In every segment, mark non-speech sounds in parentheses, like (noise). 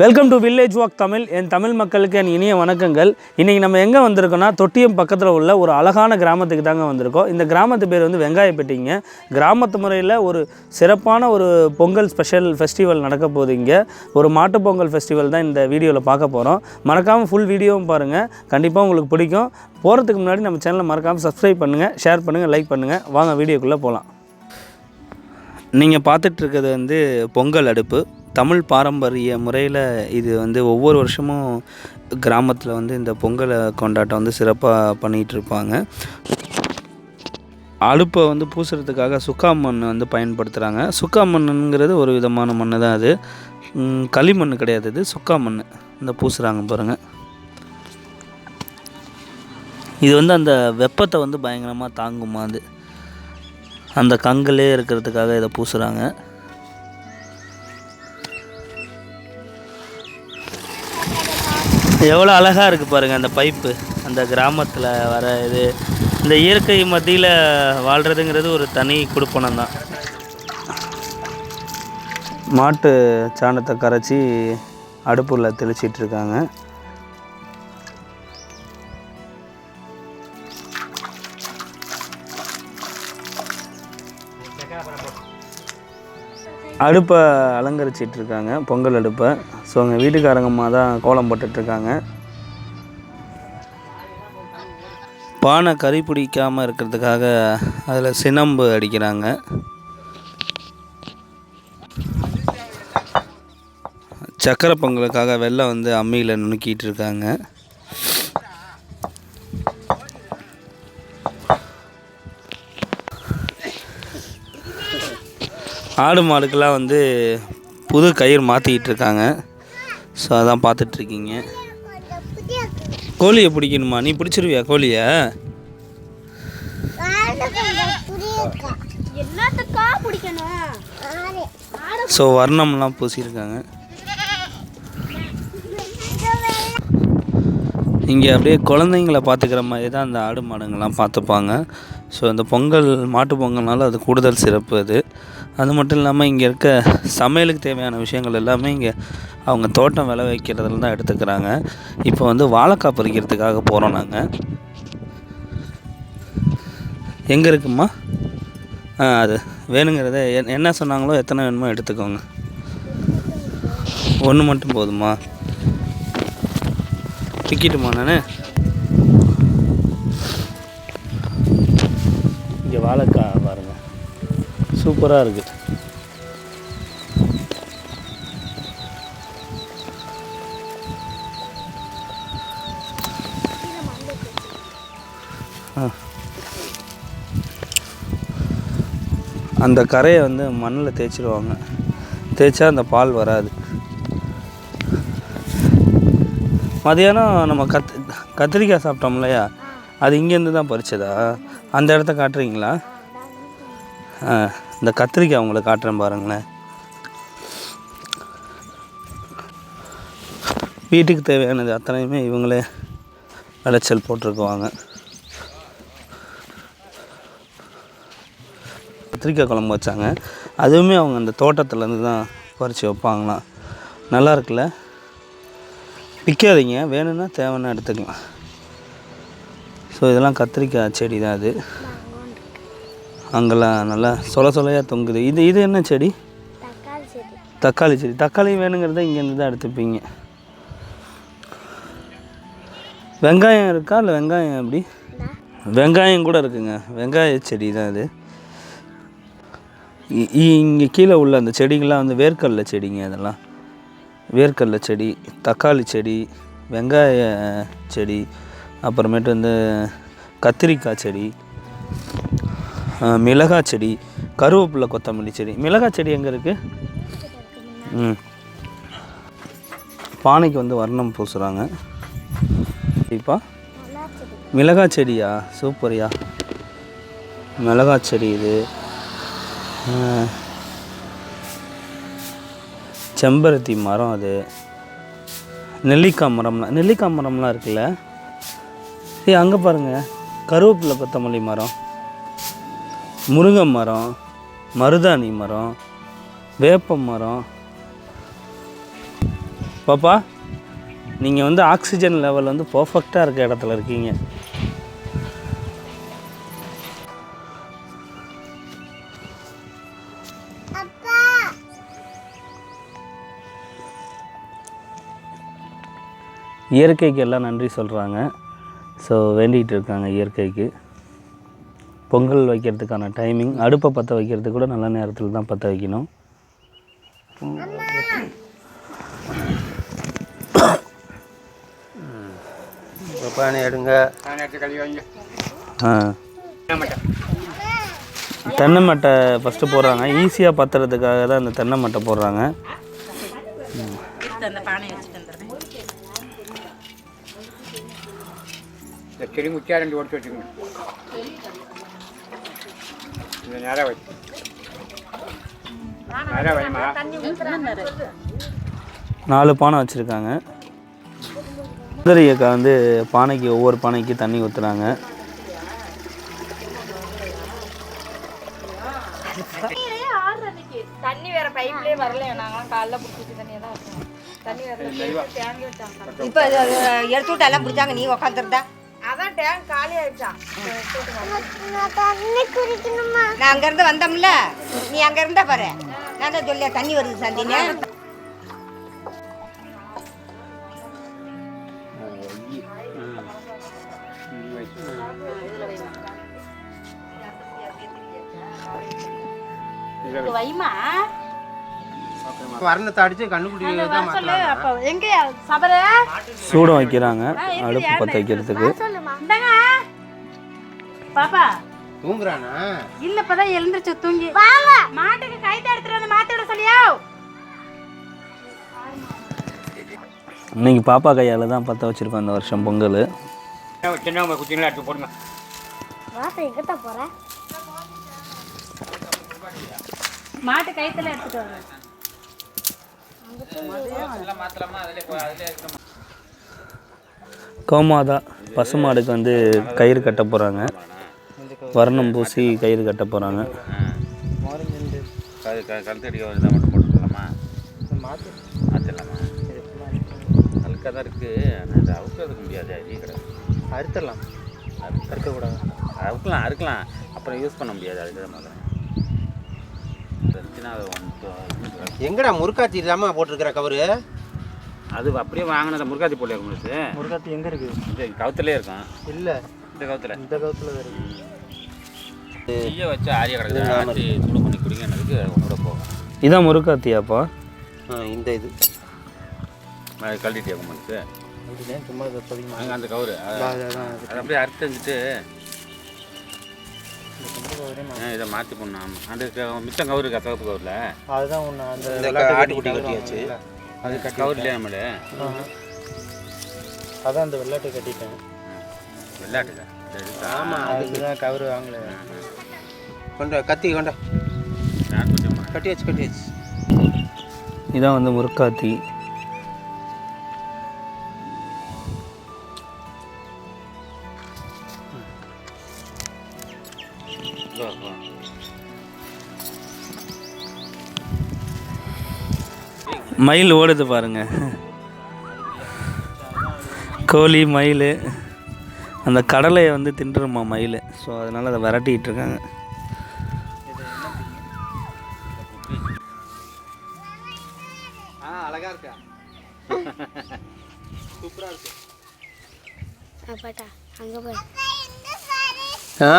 Welcome to village walk Tamil என் தமிழ் மக்களுக்கு என் இனிய வணக்கங்கள். இன்றைக்கி நம்ம எங்கே வந்திருக்கோம்னா தொட்டியம் பக்கத்தில் உள்ள ஒரு அழகான கிராமத்துக்கு தாங்க வந்திருக்கோம். இந்த கிராமத்து பேர் வந்து வெங்காயப்பட்டிங்க. கிராமத்து முறையில் ஒரு சிறப்பான ஒரு பொங்கல் ஸ்பெஷல் ஃபெஸ்டிவல் நடக்க போகுது இங்கே. ஒரு மாட்டுப் பொங்கல் ஃபெஸ்டிவல் தான் இந்த வீடியோவில் பார்க்க போகிறோம் மறக்காமல் ஃபுல் வீடியோவும் பாருங்கள் கண்டிப்பாக உங்களுக்கு பிடிக்கும். போகிறதுக்கு முன்னாடி நம்ம சேனலை மறக்காமல் சப்ஸ்கிரைப் பண்ணுங்கள் ஷேர் பண்ணுங்கள் லைக் பண்ணுங்கள் வாங்க வீடியோக்குள்ளே போகலாம் நீங்கள் பார்த்துட்ருக்கிறது வந்து பொங்கல் அடுப்பு. தமிழ் பாரம்பரிய முறையில் இது வந்து ஒவ்வொரு வருஷமும் கிராமத்தில் வந்து இந்த பொங்கலை கொண்டாட்டம் வந்து சிறப்பாக பண்ணிகிட்டு இருப்பாங்க. அடுப்பை வந்து பூசுறதுக்காக சுக்கா மண் வந்து பயன்படுத்துகிறாங்க சுக்கா மண்ணுங்கிறது ஒரு விதமான மண் தான் அது. களிமண் கிடையாது இது. சுக்கா மண் இந்த பூசுகிறாங்க பாருங்கள் இது வந்து அந்த வெப்பத்தை வந்து பயங்கரமாக தாங்குமா அது. அந்த கங்கலே இருக்கிறதுக்காக இதை பூசுகிறாங்க எவ்வளோ அழகாக இருக்குது பாருங்கள் அந்த பைப்பு அந்த கிராமத்தில் வர இது. இந்த இயற்கை மத்தியில் வாழ்கிறதுங்கிறது ஒரு தனி குடுப்பனம் தான். மாட்டு சாணத்தை கரைச்சி அடுப்பில் தெளிச்சிட்ருக்காங்க அடுப்பை அலங்கரிச்சிட்டு இருக்காங்க பொங்கல் அடுப்பை. ஸோ எங்கள் வீட்டுக்காரங்கம்மா தான் கோலம் போட்டுட்ருக்காங்க. பானை கறி பிடிக்காமல் இருக்கிறதுக்காக அதில் சினம்பு அடிக்கிறாங்க. சக்கரை பொங்கலுக்காக வெள்ளம் வந்து அம்மியில் நுணுக்கிட்டு இருக்காங்க ஆடு மாடுக்கெல்லாம் வந்து புது கயிறு மாற்றிக்கிட்டு இருக்காங்க. ஸோ அதான் பார்த்துட்ருக்கீங்க. கோழியை பிடிக்கணுமா? நீ பிடிச்சிருவியா கோழியை? ஸோ வர்ணம்லாம் பூசியிருக்காங்க. இங்கே அப்படியே குழந்தைங்கள பார்த்துக்கிற மாதிரி தான் அந்த ஆடு மாடுங்கள்லாம் பார்த்துப்பாங்க. ஸோ இந்த பொங்கல் மாட்டு பொங்கல்னால அது கூடுதல் சிறப்பு அது. அது மட்டும் இல்லாமல் இங்கே இருக்க சமையலுக்கு தேவையான விஷயங்கள் எல்லாமே இங்கே அவங்க தோட்டம் விளை வைக்கிறதுல தான் எடுத்துக்கிறாங்க. இப்போ வந்து வாழைக்காய் பறிக்கிறதுக்காக போகிறோம் நாங்கள் எங்கே இருக்குமா? ஆ அது வேணுங்கிறத என்ன சொன்னாங்களோ எத்தனை வேணுமோ எடுத்துக்கோங்க. ஒன்று மட்டும் போதுமா? டிக்கெட்டுமா நான்? இங்கே வாழைக்காய் சூப்பராக இருக்குது அந்த கரையை வந்து மண்ணில் தேய்ச்சிடுவாங்க தேய்ச்சா அந்த பால் வராது. மதியானம் நம்ம கத் கத்திரிக்காய் சாப்பிட்டோம் இல்லையா? அது இங்கேருந்து தான் பறிச்சதா? அந்த இடத்த காட்டுறீங்களா? ஆ. இந்த கத்திரிக்காய் உங்களுக்கு காட்டுறேன் பாருங்களேன். வீட்டுக்கு தேவையானது அத்தனையுமே இவங்களே விளைச்சல் போட்டிருக்குவாங்க. கத்திரிக்காய் குழம்பு வச்சாங்க. அதுவுமே அவங்க அந்த தோட்டத்துலேருந்து தான் பறித்து வைப்பாங்களாம். நல்லா இருக்குல்ல? விற்காதீங்க. வேணும்னா தேவைன்னா எடுத்துக்கலாம். ஸோ இதெல்லாம் கத்திரிக்காய் செடி தான் அது. அங்கெல்லாம் நல்லா சொல சொலையாக தொங்குது. இது இது என்ன செடி? தக்காளி செடி. தக்காளி வேணுங்கிறத இங்கேருந்து தான் எடுத்துப்பீங்க. வெங்காயம் இருக்கா? இல்லை வெங்காயம் எப்படி? வெங்காயம் கூட இருக்குங்க. வெங்காய செடி தான் அது இங்கே கீழே உள்ள அந்த செடிங்கள்லாம் வந்து வேர்க்கடலை செடிங்க அதெல்லாம். வேர்க்கடலை செடி தக்காளி செடி வெங்காய செடி அப்புறமேட்டு வந்து கத்திரிக்காய் செடி. மிளகாய் செடி கருவேப்பிலை கொத்தமல்லி செடி. மிளகாய் செடி எங்கே இருக்குது ம். பானைக்கு வந்து வர்ணம் பூசுகிறாங்க இப்போ? மிளகாய் செடியா? சூப்பர்யா. மிளகாய் செடி இது. செம்பருத்தி மரம் அது. நெல்லிக்காய் மரம்லாம் நெல்லிக்காய் மரம்லாம் இருக்குல்ல? ஏ அங்கே பாருங்கள் கருவேப்பிலை கொத்தமல்லி மரம். முருங்கை மரம் மருதாணி மரம் வேப்ப மரம். பாப்பா நீங்கள் வந்து ஆக்சிஜன் லெவல் வந்து பர்ஃபெக்டாக இருக்க இடத்துல இருக்கீங்க. இயற்கைக்கு எல்லாம் நன்றி சொல்கிறாங்க ஸோ வேண்டிகிட்டு இருக்காங்க இயற்கைக்கு. பொங்கல் வைக்கிறதுக்கான டைமிங் அடுப்பை பற்ற வைக்கிறதுக்கு கூட நல்ல நேரத்தில் தான் பற்ற வைக்கணும். பானை எடுங்க. ஆ. தென்னை மட்டை ஃபஸ்ட்டு போடுறாங்க. ஈஸியாக பத்துறதுக்காக தான் அந்த தென்னை மட்டை போடுறாங்க. இந்த செடி முச்சியா ரெண்டு ஒடிச்சு வச்சுக்கணும். இந்த நேரம் வச்சு நேரம் வைமா நாலு பானை வச்சுருக்காங்க. சுந்தரி அக்கா வந்து பானைக்கு ஒவ்வொரு பானைக்கு தண்ணி ஊற்றுறாங்க தண்ணி வேற பைப்லயே வரல நாங்களாம் காலைல பிடிச்சிட்டு தண்ணியை தான் இப்போ எடுத்து விட்டு எல்லாம் பிடிச்சாங்க. நீ உக்காந்துருந்தா. டேங்க் காலி ஆயிடுச்சான் நான் தண்ணி குடிக்கணுமா? நான் அங்கேருந்து வந்தோம்ல. நீ அங்கே இருந்தா பாரு. நான் தான் சொல்லியா தண்ணி வருது சந்தின்னு வைமா? வர்ணத்தை அடிச்சு கண்ணுக்குட்டி தான் சூடம் வைக்கிறாங்க அடுப்பு பற்ற வைக்கிறதுக்கு. இந்தாங்க. பாப்பா. தூங்குறானா? இல்ல இப்பதான் எழுந்திருச்சு தூங்கி. மாட்டுக்கு கைத்த எடுத்துட்டு வந்து மாத்தி விட சொல்லியா? இன்னைக்கு பாப்பா கையால் தான் பற்ற வச்சுருக்கோம் இந்த வருஷம் பொங்கல். சின்னவங்க குச்சிங்களா எடுத்து போடுங்க. வாப்பா எங்கிட்ட போகிறேன் மாட்டு கைத்துல எடுத்துட்டு வரேன் கோமாதா பசுமாடுக்கு வந்து கயிறு கட்ட போகிறாங்க வர்ணம் பூசி கயிறு கட்ட போகிறாங்க கழுத்தடிக்க ஒரு இதாக மட்டும் போட்டுக்கலாமா? மாற்றிடலாமா அழுக்காக தான் இருக்குது ஆனால் அவுக்கிறதுக்கு முடியாது அரிய கிடையாது அறுத்துடலாம். அறுக்கக்கூடாது. அறுக்கலாம் அறுக்கலாம். அப்புறம் யூஸ் பண்ண முடியாது அதுக்கு தான் ஒன்று எங்கடா முறுக்காச்சி இல்லாமல் போட்டிருக்கிற கவரு? அது அப்படியே வாங்கினது? முருகாத்தி போல இருக்கும் உங்களுக்கு? முறுக்காச்சி எங்கே இருக்குது இது கவுத்துலேயே இருக்கும் இல்லை. இந்த கவுத்தில். இந்த கவுத்தில் இருக்குது நெய்யை வச்சு ஆரிய கிடக்குது. ஆற்றி சூடு பண்ணி குடிக்கிறதுக்கு கூட போகும் இதான் முருக்காத்தியாப்பா இந்த இது. அது கழட்டிட்டு அதுதான் சும்மா இதை பதிமா அங்கே அந்த கவுரு. அது அதான் அதை அப்படியே அறுத்து வந்துட்டு இதை மாற்றி போடணும். அந்த க- மிச்சம் கவுரு இருக்கா? சிவப்பு கவுரில்? அதுதான் ஒன்று அந்த இந்த ஆட்டுக்குட்டி கட்டியாச்சு. அது கவர் இல்லையா நம்மளே? அதான் அந்த வெள்ளாட்டை கட்டிட்டேன். வெள்ளாட்டுக்கா? ஆமாம் அதுக்கு தான் கவரு வாங்கல. கொண்ட கத்தி கொண்ட நான் கொஞ்சம் கட்டியாச்சு கட்டியாச்சு. இதான் வந்து முருக்காத்தி. மயில் ஓடுது பாருங்க. கோழி மயில் அந்த கடலையை வந்து தின்றுமா மயில்? ஸோ அதனால் அதை விரட்டிக்கிட்டு இருக்காங்க. ஆ.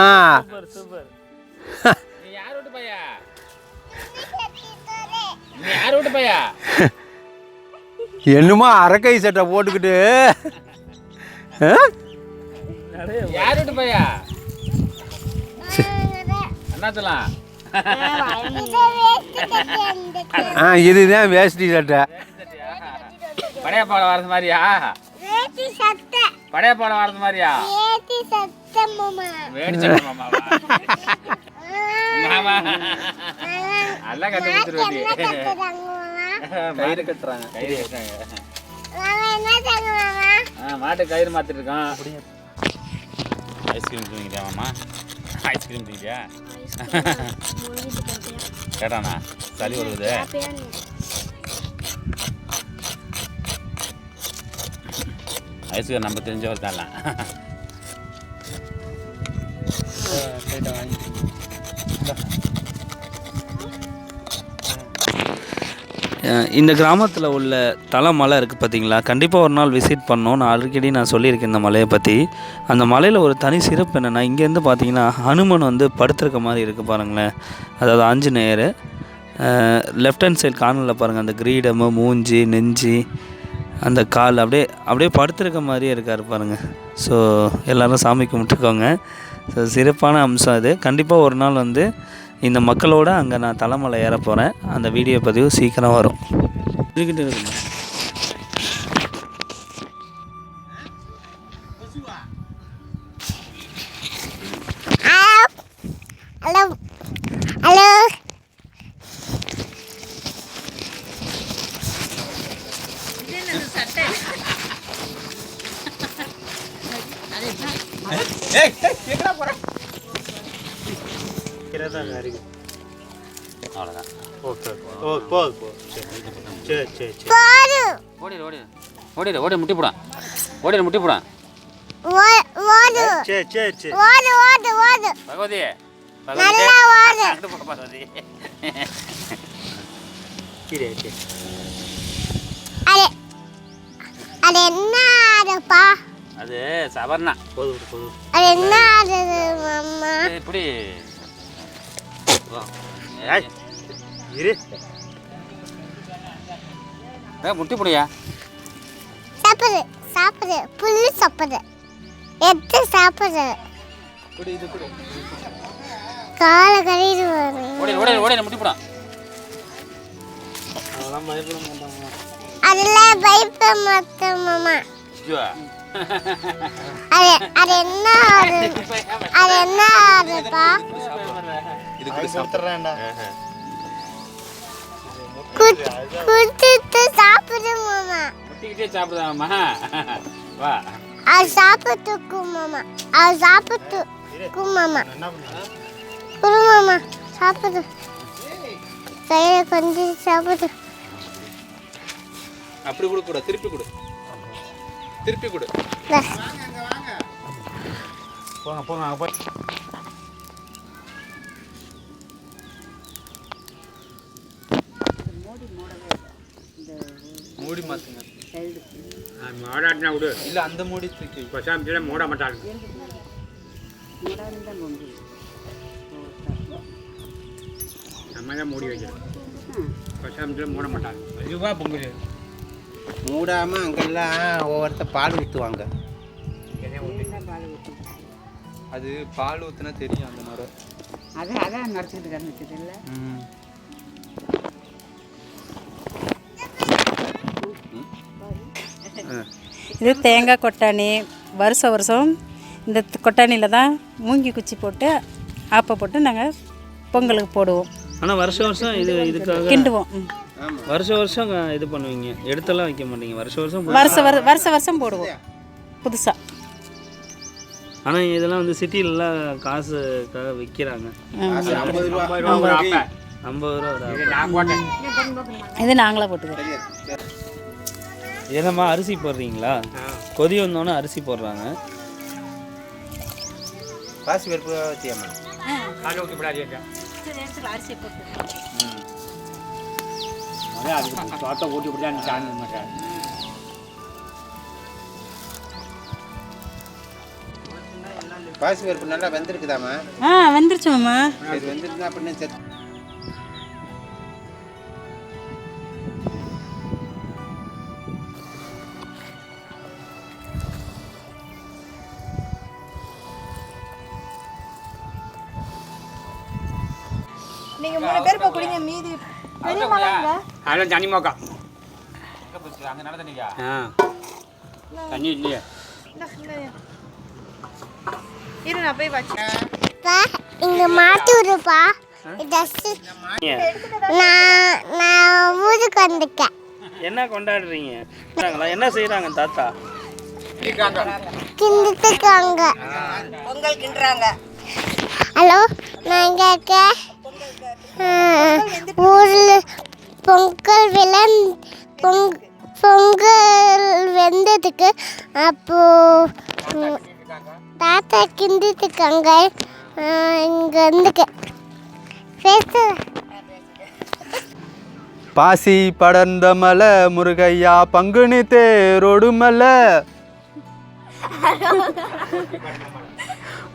வீட்டு பையா என்னமோ அரக்கை சட்டை போட்டுக்கிட்டு ஆ? யார் வீட்டு பையா ஆ இதுதான் வேஷ்டி சட்டை. படைய பாடம் வரது மாதிரியா படைய பாடம் வரது மாதிரியா? மாமா. நல்லா கண்டுபிடிச்சிருவேன் (laughs) கயிறு கட்டுறாங்க. கயிறு கட்டுறாங்க. மாட்டு கயிறு மாத்திட்டு இருக்கோம். ஐஸ்கிரீம் தூங்கிட்டியா மாமா? ஐஸ்கிரீம் தூங்கிட்டியா கேட்டானா? சளி வருது. வயசுக்கு நம்ம தெரிஞ்சவர் தான்லாம் ஸ்ட்ரைட்டாக வாங்கி இந்த கிராமத்தில் உள்ள தல மலை இருக்குது பார்த்தீங்களா கண்டிப்பாக ஒரு நாள் விசிட் பண்ணோம் நான் அடிக்கடி நான் சொல்லியிருக்கேன் இந்த மலையை பற்றி அந்த மலையில் ஒரு தனி சிறப்பு என்னென்னா இங்கேருந்து பார்த்தீங்கன்னா ஹனுமன் வந்து படுத்திருக்க மாதிரி இருக்குது பாருங்களேன். அதாவது ஆஞ்சநேயர். லெஃப்ட் ஹேண்ட் சைடு கார்னரில் பாருங்கள் அந்த கிரீடமு மூஞ்சி நெஞ்சி அந்த கால் அப்படியே அப்படியே படுத்திருக்க மாதிரியே இருக்கார் பாருங்கள் ஸோ எல்லோரும் சாமி கும்பிட்டுக்கோங்க. ஸோ சிறப்பான அம்சம் அது. கண்டிப்பாக ஒரு நாள் வந்து இந்த மக்களோட அங்கே நான் தலைமலை ஏற போகிறேன் அந்த வீடியோ பதிவு சீக்கிரம் வரும். இதுக்கிட்ட இருக்குங்க ஓடிடு ஓடி முட்டி போடான் ஓடிடு முட்டி போடான் ஓ- ஓடு. சரி சரி சரி ஓடு ஓடு ஓடு. பகவதி நல்லா ஓடு. அங்கிட்டு போ பகவதி. சரி சரி அது அது என்ன ஆடுப்பா அது சவர்ணா. போதும் போதும் அது என்ன ஆடுது மாமா? இது இப்படி ஏய் இரு. ஏ முட்டி போடியா சாப்பிடு சாப்பிடு புல்லு சாப்பிடு. எடுத்து சாப்பிடு. குடி இது குடி. காலை கழிவு ஓடி ஓடி ஓடி முட்டி போடான் அதெல்லாம் பயப்பட மாட்டாங்க. அதெல்லாம் பயப்பட மாட்டேன் மாமா. அது அது என்ன அது என்ன ஆடுப்பா இது குத்திட்டு சாப்பிடு மாமா முட்டிக்கிட்டே சாப்பிடுதாம்மா? (laughs) வா. அது சாப்பிட்டுக்கும் மாமா அது சாப்பிட்டுக்கும் மாமா என்ன பண்ண குடு மாமா சாப்பிடு. கையில கொஞ்சம் சாப்பிடு. அப்படி கொடு கூட திருப்பி கொடு. திருப்பி கொடு. போங்க போங்க அங்கே போய். மூடி மாற்றுங்க மாடாட்டினா விடு. இல்லை அந்த மூடி தூக்கி பசாமிச்சில மூட மாட்டாங்க. நம்ம தான் மூடி வைக்கிறோம் பசாமிச்சில மூட மாட்டாங்க. அதுவா பொங்குது. மூடாமல் அங்கெல்லாம் ஒவ்வொருத்தர் பால் ஊற்றுவாங்க அது பால் ஊற்றுனா தெரியும் அந்த மாதிரி அது அதான் நடத்திட்டு கிடந்துச்சு இல்லை? இது தேங்காய் கொட்டாணி. வருஷம் வருஷம் இந்த கொட்டாணியில் தான் மூங்கி குச்சி போட்டு ஆப்பை போட்டு நாங்கள் பொங்கலுக்கு போடுவோம். ஆனால் வருஷம் வருஷம் இது இதுக்காக கிண்டுவோம். வருஷம் வருஷம் இது பண்ணுவீங்க. எடுத்தெல்லாம் வைக்க மாட்டீங்க. வருஷம் வருஷம் வருஷ வரு வருஷ வருஷம் போடுவோம். புதுசாக ஆனால் இதெல்லாம் வந்து சிட்டிலலாம் காசுக்காக விற்கிறாங்க ஐம்பது ரூபா. ஐம்பது ரூபா இது நாங்களாக போட்டுக்கிறோம். என்னம்மா அரிசி போடுறீங்களா? கொதி வந்தோன்னே அரிசி போடுறாங்க. பாசி பருப்பு வச்சியாமா ஊற்றி விடாதீங்க அரிசி போட்டு. தோட்டம் விட்டு சாமி மாட்டேன். பாசி பருப்பு நல்லா வெந்திருக்குதாம்மா? ஆ வந்துருச்சு மாமா. சரி வெந்திருந்தா அப்படின்னு அதெல்லாம் தண்ணி மோக்கா அங்கே நடந்துட்டீங்க ஆ தண்ணி இல்லையே இரு நான் போய் வச்சு பா இங்க மாட்டி விடுப்பா நான் நான் ஊருக்கு வந்துட்டேன் என்ன கொண்டாடுறீங்க என்ன செய்கிறாங்க தாத்தா கிண்டுட்டுக்காங்க பொங்கல் கிண்டுறாங்க ஹலோ நான் இங்க ஊரில் பொங்கல் விளம் பொங் பொங்கல் வெந்ததுக்கு அப்போது அப்போ தாத்தா கிண்டிட்டுருக்காங்க. இங்கே வந்துக்க. பேச. பாசி படர்ந்த மலை முருகையா பங்குனி தேரோடு மலை.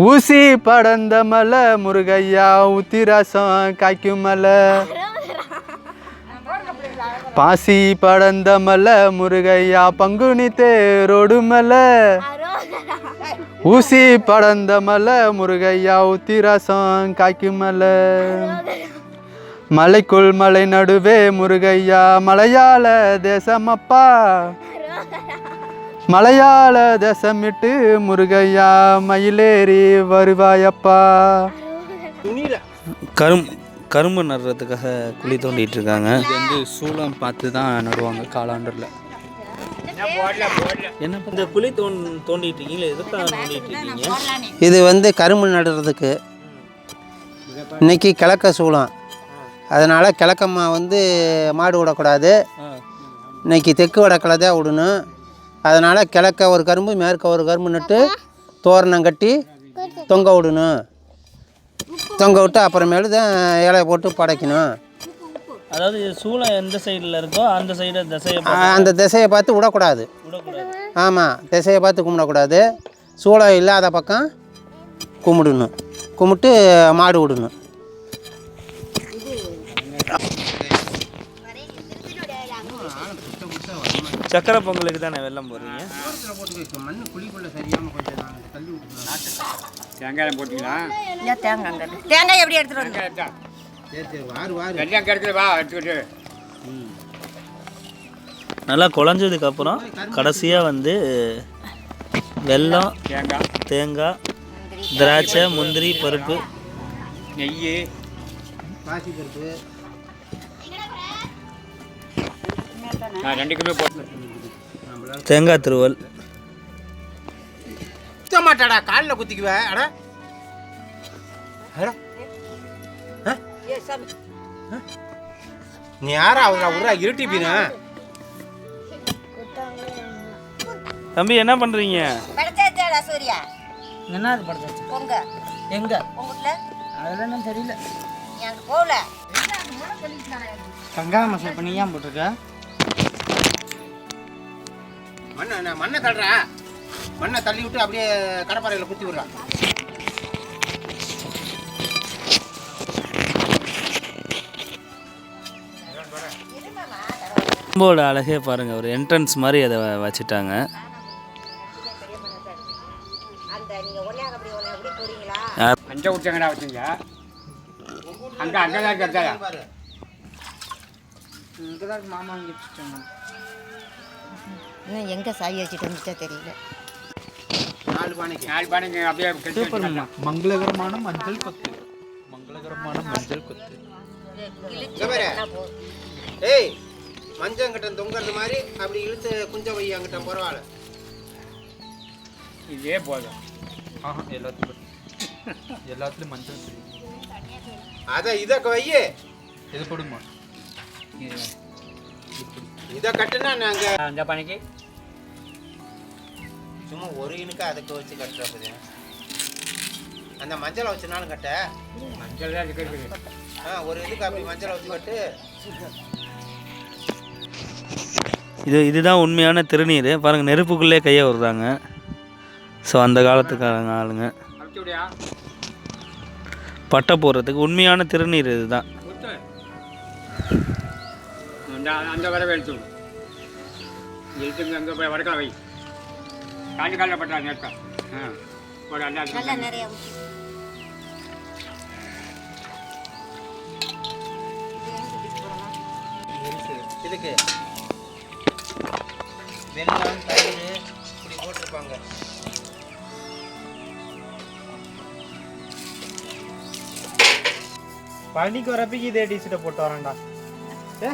ஊசி படர்ந்த மலை முருகையா உத்திராசம் காய்க்கும் மலை. பாசி படந்த மல முருகையா பங்குனி தேரோடு மலை. ஊசி படந்த மலை முருகையா உத்திராசம் காய்க்கும் மலை. மலைக்குள் மலை நடுவே முருகையா மலையாள தேசமப்பா. மலையாள தேசமிட்டு முருகையா மயிலேறி வருவாயப்பா. கரும் கரும்பு நடுறதுக்காக குழி தோண்டிட்டு இருக்காங்க இது வந்து சூளம் பார்த்து தான் நடுவாங்க காலாண்டரில் என்ன இந்த குழி தோண்டிட்டு இருக்கீங்களா எதுக்காக தோண்டிட்டு இருக்கீங்க இது வந்து கரும்பு நடுறதுக்கு. இன்னைக்கு கிழக்க சூளம். அதனால் கிழக்கம்மா வந்து மாடு விடக்கூடாது. இன்னைக்கு தெற்கு வடக்கில் தான் விடணும். அதனால் கிழக்க ஒரு கரும்பு மேற்க ஒரு கரும்பு நட்டு தோரணம் கட்டி தொங்க விடணும். தொங்க விட்டு அப்புறமேலு தான் இலைய போட்டு படைக்கணும். அதாவது சூளம் எந்த சைடில் இருக்கோ அந்த சைடு திசையை அந்த திசையை பார்த்து விடக்கூடாது. ஆமாம் திசையை பார்த்து கும்பிடக்கூடாது. சூளம் இல்லாத பக்கம் கும்பிடணும். கும்பிட்டு மாடு விடணும். சக்கரை பொங்கலுக்கு தானே வெள்ளம் போடுறீங்க? மண் குழிக்குள்ளே சரியாமல் கொஞ்சம் தள்ளி தேங்காயம் போட்டிங்களா? ஏன் தேங்காய் அங்கே தேங்காய் எப்படி எடுத்துட்டு வந்து சரி சரி வாரு வாரு. வெள்ளம் கிடைக்கல வா எடுத்துக்கிட்டு. நல்லா குழஞ்சதுக்கு அப்புறம் கடைசியாக வந்து வெல்லம் தேங்காய். தேங்காய் திராட்சை முந்திரி பருப்பு. நெய். பாசி பருப்பு. நான் ரெண்டு கிலோ போட்டு தேங்காய் திருவல். குத்த மாட்டாடா காலில் குத்திக்குவேன் அட? நீ யாரா? அவரா உரா இருட்டிப்பீனா தம்பி என்ன பண்ணுறீங்க படைச்சாச்சா சூர்யா? என்ன அது படுத்து பொங்க. எங்க? உங்கள்கிட்ட அதெல்லாம் என்ன தெரியல. நீ அங்கே போகல? வெங்காய மசாலா பண்ணி ஏன் போட்டிருக்க? மண்ணை மண்ணை தள்ளுறா மண்ணை தள்ளி விட்டு அப்படியே கடப்பாறையில் குத்தி விடுறா. ரொம்போட அழகே பாருங்கள் ஒரு என்ட்ரன்ஸ் மாதிரி அதை வச்சுட்டாங்க. அஞ்சை விட்டங்கடா வச்சுங்க. அங்கே அங்கே தான் கத்தாயா மாமா எங்கே சாவி வச்சுட்டு வந்துச்சா தெரியல நாலு பானைக்கு நாலு பானைக்கு அப்படியே கட்டி வச்சுக்கோங்க. மங்களகரமான மஞ்சள் கொத்து. மங்களகரமான மஞ்சள் கொத்து. ஏய் மஞ்சங்கிட்ட தொங்குறது மாதிரி அப்படி இழுத்து குஞ்ச வை அங்கிட்ட பரவாயில்ல. இதே போதும். ஆஹா எல்லாத்துக்கும் எல்லாத்துலேயும் மஞ்சள் தூள். அதை இதை வையே இது போடுமா? இதை கட்டுனா நாங்கள் அந்த பானைக்கு. சும்மா ஒரு இனுக்கு அதுக்கு வச்சு கட்டுறது அந்த மஞ்சளை வச்சுனாலும் கட்ட. மஞ்சள் ஆ ஒரு இதுக்கு அப்படி மஞ்சளை வச்சு கட்டு. இது இதுதான் உண்மையான திருநீர். பாருங்கள் நெருப்புக்குள்ளே கையை விடுறாங்க ஸோ அந்த காலத்துக்காரங்க ஆளுங்க. பட்டை போடுறதுக்கு உண்மையான திருநீர் இதுதான். அந்த அந்த வரவை எடுத்து விடு எடுத்துங்க அங்கே போய் வடக்கலாம் வை. காஞ்சி காலில் பட்டா நேர்த்தா ஆ ஒரு நல்லா நிறைய இதுக்கு. வெள்ளம் தயிர் இப்படி போட்டிருப்பாங்க. பழனிக்கு வரப்பைக்கு இதே டிஷர்ட்டை போட்டு வரேன்டா. ஏ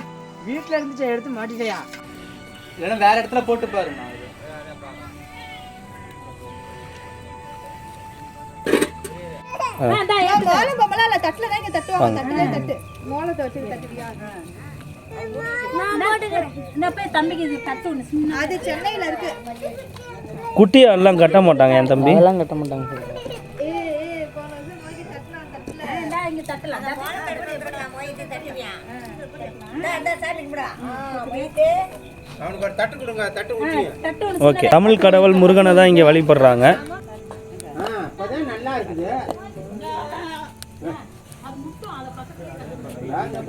வீட்டில் இருந்துச்சு எடுத்து மாட்டிட்டியா இல்லைன்னா வேற இடத்துல போட்டு பாருங்க அது சென்னையில் இருக்கு. குட்டி எல்லாம் கட்ட மாட்டாங்க என் தம்பி. அதெல்லாம் கட்ட மாட்டாங்க. தட்டு தட்டு ஓகே. தமிழ் கடவுள் முருகனை தான் இங்கே வழிபடுறாங்க. நல்லா இருக்குது.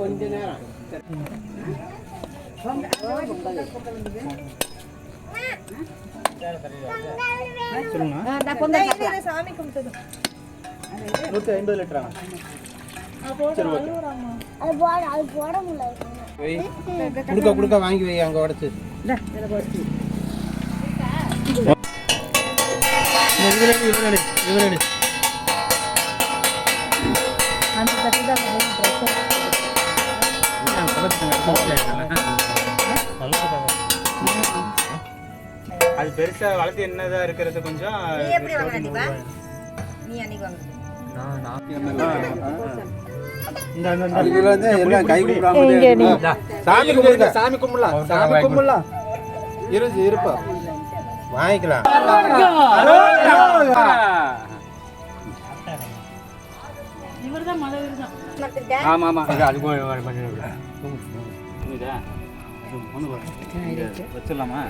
கொஞ்ச நேரம். சாமி கும்பிட்டது நூற்றி ஐம்பது லிட்டரா கொடுக்க கொடுக்க வாங்கி வை அங்கே உடச்சு. அது பெருசா வளர்த்து என்னதா இருக்கிறது கொஞ்சம் நீ எப்படி வாங்கின தீபா நீ அன்னைக்கு வாங்க. இதுல வந்து எல்லாம் கை கும்பிடாம சாமி கும்பிடுங்க சாமி கும்பிடலாம். சாமி கும்பிடலாம். இரு இருப்பா. வாங்கிக்கலாம். ஆமா ஆமா. இது அது போய் வர மாதிரி வச்சிடலாமா?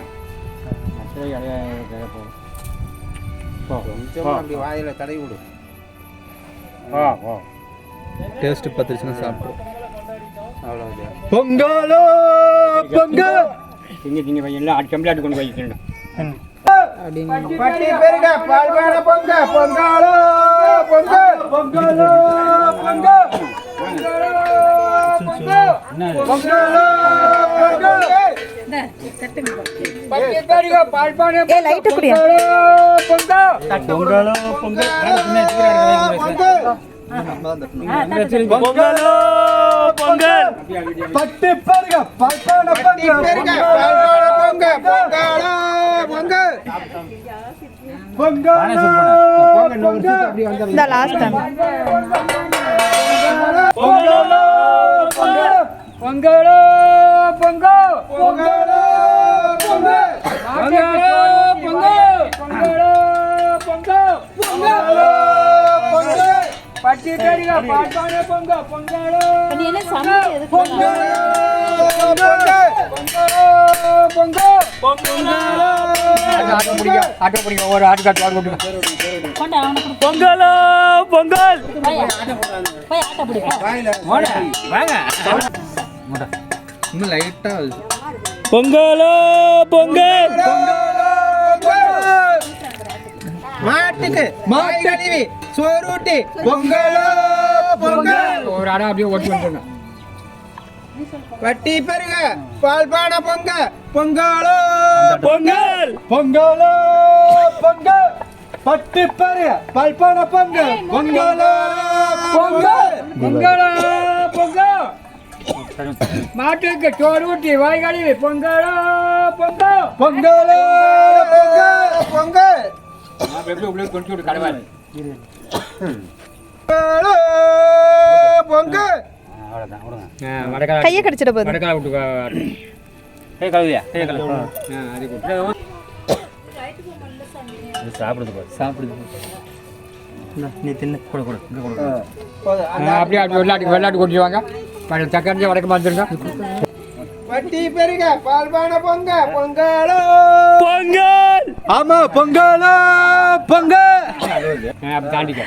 அப்படி வாயில தடவி விடு. டேஸ்ட் பத்துருச்சுன்னா சாப்பிட்றோம் அவ்வளவுதான். பொங்கலோ பொங்கல் திங்க திங்க பையன் எல்லாம் அடி கம்ப்ளீட் கொண்டு போய் பட்டி பெருக பொங்க பொங்கலோ பொங்க. பொங்கலோ பொங்கலோ பொங்கல். பொங்கலோ பொங்கல் பட்டு பாருங்க பல்பான பட்டி பெருக பால்பான பொங்க பொங்கலோ. பொங்க பொங்கல் போங்க இன்னொரு சீட்டு அப்படியே வந்துடுங்க இந்த லாஸ்ட் டைம் பொங்கலோ பொங்கல் பொங்கலோ பொங்க பொங்கலோ பொங்க பொங்கலோ பொங்க பொங்கலோ பொங்க ஒரு ஆட்டு காட்டு வாங்க பொங்கலோ பொங்கல். இன்னும் லைட்டா பொங்கலோ. பொங்கல். மாட்டுக்கு கழுவி சோறுட்டி பொங்கலோ பொங்கல். ஒரு ஆடா அப்படியே ஓட்டி வந்துடணும் பட்டி பெருக பால்பான பொங்க பொங்கலோ பொங்கல். பொங்கலோ பொங்கல். பட்டு பாருங்க பல்பான பொங்கல் பொங்கலோ பொங்கல். பொங்கலோ பொங்கல். மாட்டுக்கு சோறு ஊட்டி வாய் கழுவி பொங்கலோ பொங்கல். பொங்கலோ பொங்கல் பொங்கல். எப்படி உள்ளே கொண்டு கடவாள் கையை கடிச்சிட போகுது விட்டு கை கழுவியா கை கழுவு அது சாப்பிடுது பாரு சாப்பிடுது நீ தின்னு கொடு கொடு இங்கே கொடு அப்படியே அப்படி வெள்ளாட்டு வெள்ளாட்டு வாங்க தக்காளி வடக்கு வந்துருங்க பெருக பால்பான பொங்க பொங்கல்! ஆமா பொங்கலோ தாண்டிக்க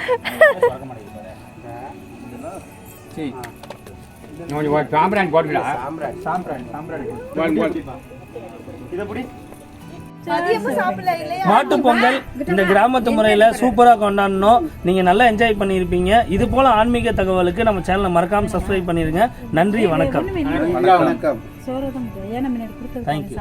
சாம்பிராணி போடு. மாட்டு பொங்கல் இந்த கிராமத்து முறையில் சூப்பராக கொண்டாடணும் நீங்கள் நல்லா என்ஜாய் பண்ணியிருப்பீங்க இது போல் ஆன்மீக தகவலுக்கு நம்ம சேனலை மறக்காமல் சப்ஸ்கிரைப் பண்ணிடுங்க நன்றி வணக்கம் வணக்கம் தேங்க்யூ